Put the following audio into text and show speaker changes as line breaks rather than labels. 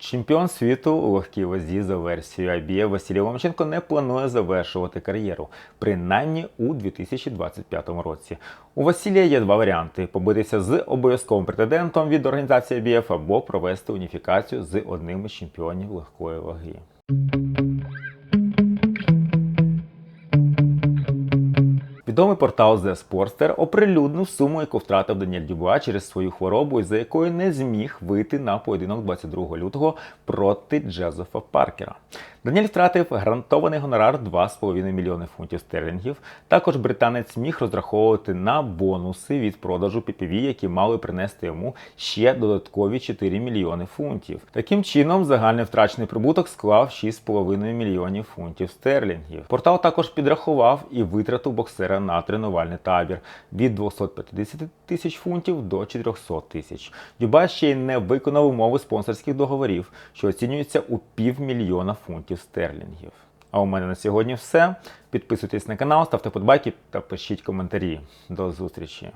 Чемпіон світу у легкій вазі за версією IBF Василій Ломаченко не планує завершувати кар'єру, принаймні у 2025 році. У Василія є два варіанти: побитися з обов'язковим претендентом від організації IBF або провести уніфікацію з одним із чемпіонів легкої ваги. Відомий портал The Sportster оприлюднив суму, яку втратив Даніель Дюбуа через свою хворобу, із-за якої не зміг вийти на поєдинок 22 лютого проти Джезефа Паркера. Даніель втратив гарантований гонорар 2,5 мільйони фунтів стерлінгів. Також британець міг розраховувати на бонуси від продажу PPV, які мали принести йому ще додаткові 4 мільйони фунтів. Таким чином, загальний втрачений прибуток склав 6,5 мільйонів фунтів стерлінгів. Портал також підрахував і витрату боксера на тренувальний табір від 250 тисяч фунтів до 400 тисяч. Дюба ще й не виконав умови спонсорських договорів, що оцінюються у півмільйона фунтів стерлінгів. А у мене на сьогодні все. Підписуйтесь на канал, ставте подбайки та пишіть коментарі. До зустрічі!